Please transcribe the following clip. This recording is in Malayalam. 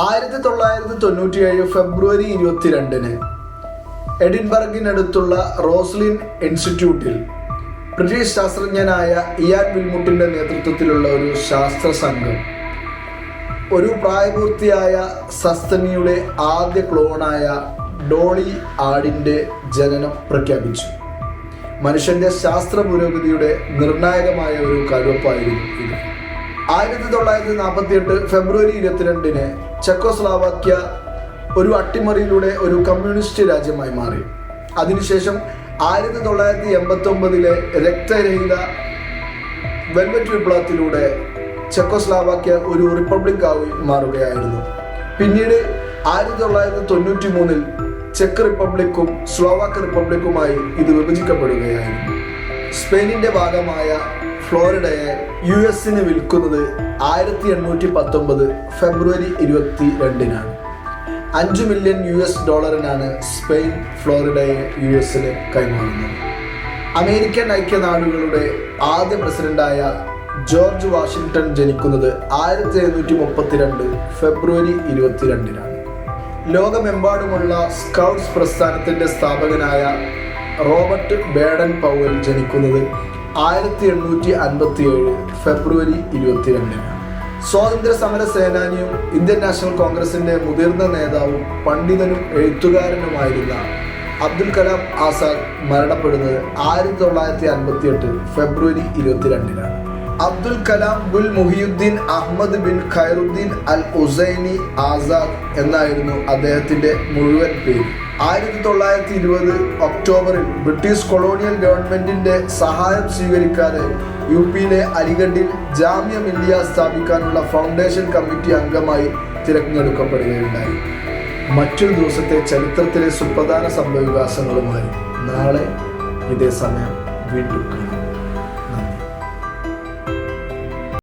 ആയിരത്തി തൊള്ളായിരത്തി തൊണ്ണൂറ്റി ഏഴ് ഫെബ്രുവരി ഇരുപത്തിരണ്ടിന് എഡിൻബർഗിനടുത്തുള്ള റോസ്ലിൻ ഇൻസ്റ്റിറ്റ്യൂട്ടിൽ ബ്രിട്ടീഷ് ശാസ്ത്രജ്ഞനായ ഇയാൻ വിൽമുട്ടിന്റെ നേതൃത്വത്തിലുള്ള ഒരു ശാസ്ത്ര സംഘം ഒരു പ്രായപൂർത്തിയായ സസ്തനിയുടെ ആദ്യ ക്ലോണായ ഡോളി ആടിന്റെ ജനനം പ്രഖ്യാപിച്ചു. മനുഷ്യന്റെ ശാസ്ത്ര പുരോഗതിയുടെ നിർണായകമായ ഒരു കരുവപ്പായിരുന്നു ഇത്. ആയിരത്തി തൊള്ളായിരത്തി നാൽപ്പത്തി എട്ട് ഫെബ്രുവരി ഇരുപത്തിരണ്ടിന് ചെക്കോസ്ലാവാക്യ ഒരു അട്ടിമറിയിലൂടെ ഒരു കമ്മ്യൂണിസ്റ്റ് രാജ്യമായി മാറി. അതിനുശേഷം ആയിരത്തി തൊള്ളായിരത്തി എൺപത്തി ഒമ്പതിലെ രക്തരഹിത വെൽവെറ്റ് വിപ്ലവത്തിലൂടെ ചെക്കോസ്ലാവാക്യ ഒരു റിപ്പബ്ലിക് ആയി മാറുകയായിരുന്നു. പിന്നീട് ആയിരത്തി തൊള്ളായിരത്തി തൊണ്ണൂറ്റി മൂന്നിൽ ചെക്ക് റിപ്പബ്ലിക്കും സ്ലോവാക്ക് റിപ്പബ്ലിക്കുമായി ഇത് വിഭജിക്കപ്പെടുകയായിരുന്നു. സ്പെയിനിന്റെ ഭാഗമായ ഫ്ലോറിഡയെ യു എസിന് വിൽക്കുന്നത് ആയിരത്തി എണ്ണൂറ്റി പത്തൊമ്പത് ഫെബ്രുവരി ഇരുപത്തി രണ്ടിനാണ് അഞ്ച് മില്യൺ യു എസ് ഡോളറിനാണ് സ്പെയിൻ ഫ്ലോറിഡയെ യു എസിന് കൈമാറുന്നത്. അമേരിക്കൻ ഐക്യനാടുകളുടെ ആദ്യ പ്രസിഡന്റായ ജോർജ് വാഷിങ്ടൺ ജനിക്കുന്നത് ആയിരത്തി എഴുന്നൂറ്റി മുപ്പത്തിരണ്ട് ഫെബ്രുവരി ഇരുപത്തിരണ്ടിനാണ്. ലോകമെമ്പാടുമുള്ള സ്കൗട്ട്സ് പ്രസ്ഥാനത്തിന്റെ സ്ഥാപകനായ റോബർട്ട് ബേഡൻ പൗവൽ ജനിക്കുന്നത് ആയിരത്തി എണ്ണൂറ്റി അൻപത്തി ഏഴ് ഫെബ്രുവരി ഇരുപത്തിരണ്ടിന്. സ്വാതന്ത്ര്യ സമര സേനാനിയും ഇന്ത്യൻ നാഷണൽ കോൺഗ്രസിന്റെ മുതിർന്ന നേതാവും പണ്ഡിതനും എഴുത്തുകാരനുമായിരുന്ന അബ്ദുൽ കലാം ആസാദ് മരണപ്പെടുന്നത് ആയിരത്തി തൊള്ളായിരത്തി അൻപത്തി എട്ട് ഫെബ്രുവരി ഇരുപത്തിരണ്ടിനാണ്. അബ്ദുൽ കലാം ബുൽ മുഹിയുദ്ദീൻ അഹമ്മദ് ബിൻ ഖൈറുദ്ദീൻ അൽ ഉസൈനി ആസാദ് എന്നായിരുന്നു അദ്ദേഹത്തിന്റെ മുഴുവൻ പേര്. ആയിരത്തി തൊള്ളായിരത്തി ഇരുപത് ഒക്ടോബറിൽ ബ്രിട്ടീഷ് കൊളോണിയൽ ഗവൺമെന്റിന്റെ സഹായം സ്വീകരിക്കാതെ യു പിയിലെ അലിഗഡിൽ ജാമ്യ മില്ലിയ സ്ഥാപിക്കാനുള്ള ഫൗണ്ടേഷൻ കമ്മിറ്റി അംഗമായി തിരഞ്ഞെടുക്കപ്പെടുകയുണ്ടായി. മറ്റൊരു ദിവസത്തെ ചരിത്രത്തിലെ സുപ്രധാന സംഭവവികാസങ്ങളുമായി നാളെ ഇതേ സമയം വീണ്ടും കാണാം.